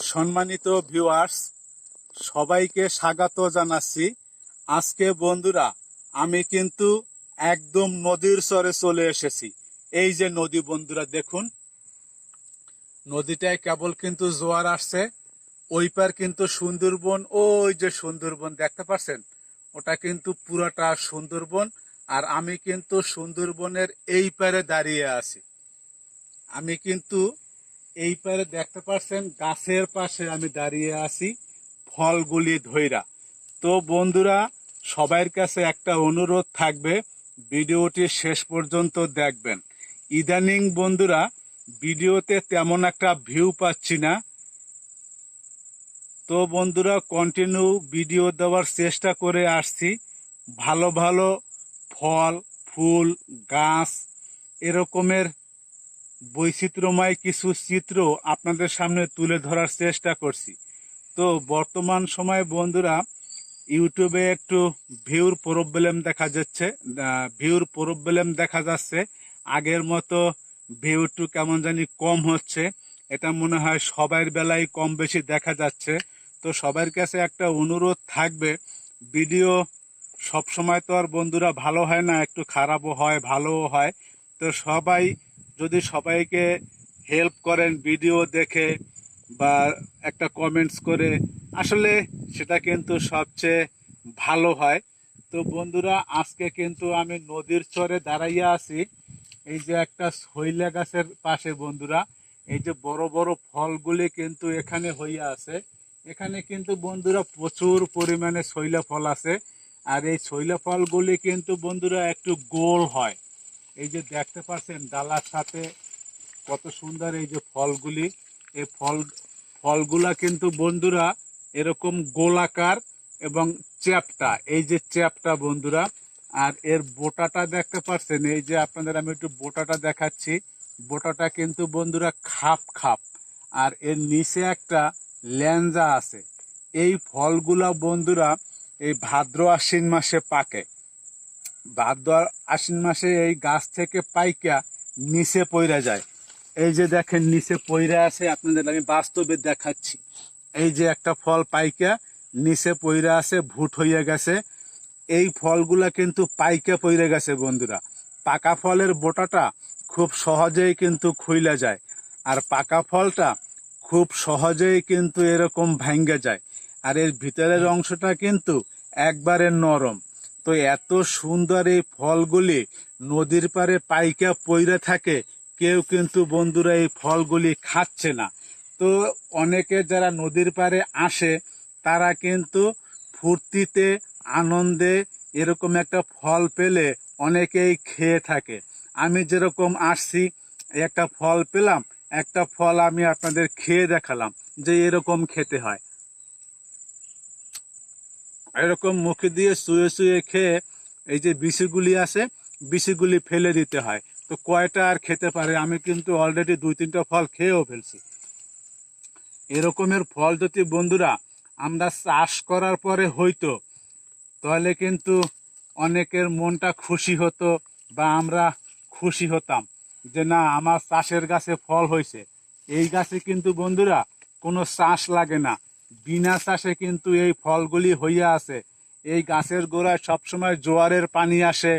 সম্মানিত ভিউয়ার্স সবাইকে স্বাগত জানাচ্ছি। আজকে বন্ধুরা, আমি কিন্তু একদম নদীর চরে চলে এসেছি। এই যে নদী বন্ধুরা, দেখুন। নদীটায় কেবল কিন্তু জোয়ার আসছে। ওই পার কিন্তু সুন্দরবন, ওই যে সুন্দরবন, দেখতে পাচ্ছেন? ওটা কিন্তু পুরাটা সুন্দরবন। আর আমি কিন্তু সুন্দরবনের এই পারে দাঁড়িয়ে আছি। আমি কিন্তু এই পারে দেখতে পাচ্ছেন গাছের পাশে আমি দাঁড়িয়ে আছি ফলগুলি ধইরা। তো বন্ধুরা সবার কাছে একটা অনুরোধ থাকবে, ভিডিওটি শেষ পর্যন্ত দেখবেন। ইদানিং বন্ধুরা, ভিডিওতে তেমন একটা ভিউ পাচ্ছি না। তো বন্ধুরা কন্টিনিউ ভিডিও দেওয়ার চেষ্টা করে আসছি। ভালো ভালো ফল, ফুল, গাছ, এরকমের বৈচিত্র্যময় কিছু চিত্র আপনাদের সামনে তুলে ধরার চেষ্টা করছি। তো বর্তমান সময়ে বন্ধুরা, ইউটিউবে একটু ভিউর প্রবলেম দেখা যাচ্ছে ভিউর প্রবলেম দেখা যাচ্ছে। আগের মতো ভিউ একটু কেমন জানি কম হচ্ছে, এটা মনে হয় সবার বেলায় কম বেশি দেখা যাচ্ছে। তো সবার কাছে একটা অনুরোধ থাকবে, ভিডিও সব সময় তো আর বন্ধুরা ভালো হয় না, একটু খারাপও হয়, ভালোও হয়। তো সবাই যদি সবাইকে হেল্প করেন ভিডিও দেখে বা একটা কমেন্টস করে, আসলে সেটা কিন্তু সবচেয়ে ভালো হয়। তো বন্ধুরা, আজকে কিন্তু আমি নদীর চরে দাঁড়াইয়া আছি। এই যে একটা শৈলা গাছের পাশে বন্ধুরা, এই যে বড় বড় ফলগুলি কিন্তু এখানে হইয়া আছে। এখানে কিন্তু বন্ধুরা প্রচুর পরিমাণে শৈলা ফল আছে। আর এই শৈলা ফলগুলি কিন্তু বন্ধুরা একটু গোল হয়। এই যে দেখতে পাচ্ছেন ডালার সাথে কত সুন্দর এই যে ফলগুলি। এই ফল, ফলগুলা কিন্তু বন্ধুরা এরকম গোলাকার এবং চ্যাপটা, এই যে চ্যাপটা বন্ধুরা। আর এর বোটাটা দেখতে পাচ্ছেন, এই যে আপনাদের আমি একটু বোটাটা দেখাচ্ছি। বোটাটা কিন্তু বন্ধুরা খাপ খাপ। আর এর নিচে একটা ল্যাঞ্জা আছে। এই ফলগুলা বন্ধুরা এই ভাদ্র আশ্বিন মাসে পাকে। ভাদ্র আশ্বিন মাসে এই গাছ থেকে পাইকা নিচে পইরা যায়। এই যে দেখেন, নিচে পইরা আছে, আপনাদের আমি বাস্তবে দেখাচ্ছি। এই যে একটা ফল পাইকা, নিচে পইরা আছে, ভুট হইয়া গেছে। এই ফলগুলা কিন্তু পাইকা পইরে গেছে, বন্ধুরা। পাকা ফলের বোটাটা খুব সহজেই কিন্তু খুইলা যায়, আর পাকা ফলটা খুব সহজেই কিন্তু এরকম ভাঙ্গে যায়। আর এর ভিতরের অংশটা কিন্তু একবারে নরম। তো এত সুন্দর এই ফলগুলি নদীর পারে পাইকা পইরে থাকে, কেউ কিন্তু বন্ধুরা এই ফলগুলি খাচ্ছে না। তো অনেকে যারা নদীর পারে আসে, তারা কিন্তু ফুর্তিতে, আনন্দে এরকম একটা ফল পেলে অনেকেই খেয়ে থাকে। আমি যেরকম আসছি, একটা ফল পেলাম, একটা ফল আমি আপনাদের খেয়ে দেখালাম যে এরকম খেতে হয়। এরকম মুখে দিয়ে শুয়ে শুয়ে খেয়ে এই যে বিচিগুলি আছে বিচিগুলি ফেলে দিতে হয়। তো কয়টা আর খেতে পারে? আমি কিন্তু অলরেডি দুই তিনটা ফল খেয়েও ফেলছি। এরকমের ফল যদি বন্ধুরা আমরা চাষ করার পরে হইতো, তাহলে কিন্তু অনেকের মনটা খুশি হতো বা আমরা খুশি হতাম যে না, আমার চাষের গাছে ফল হয়েছে। এই গাছে কিন্তু বন্ধুরা কোনো চাষ লাগে না। বিনা চাষে কিন্তু এই ফলগুলি হইয়া আছে। এই গাছের গোড়ায় সবসময় জোয়ারের পানি আসে।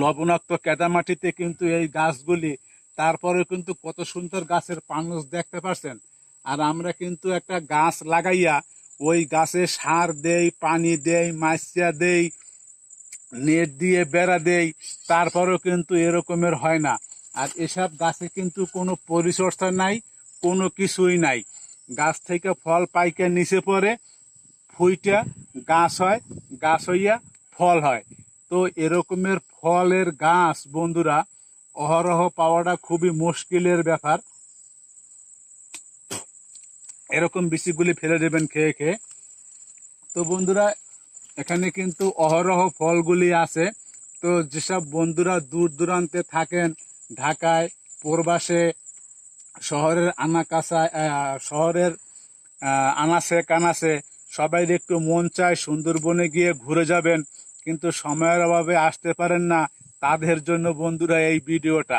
লবণাক্ত কেদামাটিতে কিন্তু এই গাছগুলি তারপরে কিন্তু কত সুন্দর গাছের পানস দেখতে পাচ্ছেন আর আমরা কিন্তু একটা গাছ লাগাইয়া ওই গাছে সার দেই, পানি দেই মাছিয়া দেই, নেট দিয়ে বেড়া দেই, তারপরেও কিন্তু এরকমের হয় না। আর এসব গাছে কিন্তু কোনো পরিচর্যা নাই, কোনো কিছুই নাই। গাছ থেকে ফল পাইকে নিচে পড়ে, ফুইটা গাছ হয়, গাছ হইয়া ফল হয়। তো এরকমের ফলের গাছ বন্ধুরা, অহরহ পাওয়াটা খুবই মুশকিলের ব্যাপার। এরকম বিচিগুলি ফেলে দেবেন খেয়ে খেয়ে। তো বন্ধুরা, এখানে কিন্তু অহরহ ফলগুলি আছে। তো যেসব বন্ধুরা দূর দূরান্তে থাকেন, ঢাকায়, প্রবাসে শহরের আনাকাসায় আহ, শহরের আনাসে কানাসে সবাই একটু মন চায় সুন্দরবনে গিয়ে ঘুরে যাবেন কিন্তু সময়ের অভাবে আসতে পারেন না তাদের জন্য বন্ধুরা এই ভিডিওটা।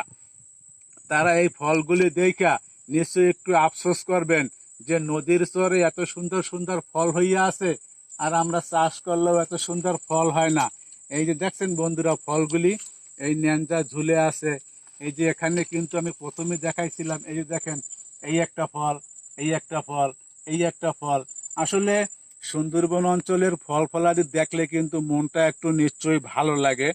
তারা এই ফলগুলি দেখা নিশ্চয়ই একটু আফসোস করবেন যে নদীর চরে এত সুন্দর সুন্দর ফল হইয়া আছে আর আমরা চাষ করলেও এত সুন্দর ফল হয় না। এই যে দেখছেন বন্ধুরা ফলগুলি এই ন্যাঞ্জা ঝুলে আছে এই যে এখানে কিন্তু আমি প্রথমে দেখাইছিলাম, এই যে দেখেন, এই একটা ফল, এই একটা ফল, এই একটা ফল। আসলে সুন্দরবন অঞ্চলের ফল ফলাদি দেখলে কিন্তু মনটা একটু নিশ্চয়ই ভালো লাগে,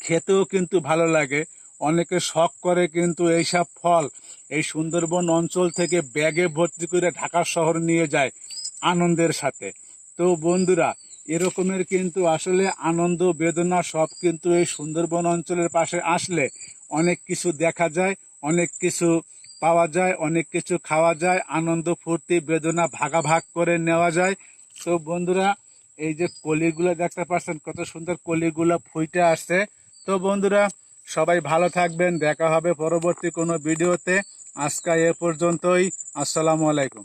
খেতেও কিন্তু ভালো লাগে। অনেকে শখ করে কিন্তু এইসব ফল এই সুন্দরবন অঞ্চল থেকে ব্যাগে ভর্তি করে ঢাকা শহর নিয়ে যায় আনন্দের সাথে। তো বন্ধুরা, এরকমের কিন্তু আসলে আনন্দ, বেদনা সব কিন্তু এই সুন্দরবন অঞ্চলের পাশে আসলে অনেক কিছু দেখা যায়, অনেক কিছু পাওয়া যায়, অনেক কিছু খাওয়া যায়, আনন্দ, ফুর্তি, বেদনা ভাগাভাগ করে নেওয়া যায়। তো বন্ধুরা, এই যে কলিগুলো দেখতে পাচ্ছেন, কত সুন্দর কলিগুলো ফুইটে আসছে। তো বন্ধুরা, সবাই ভালো থাকবেন, দেখা হবে পরবর্তী কোনো ভিডিওতে। আজকে এ পর্যন্তই, আসসালামু আলাইকুম।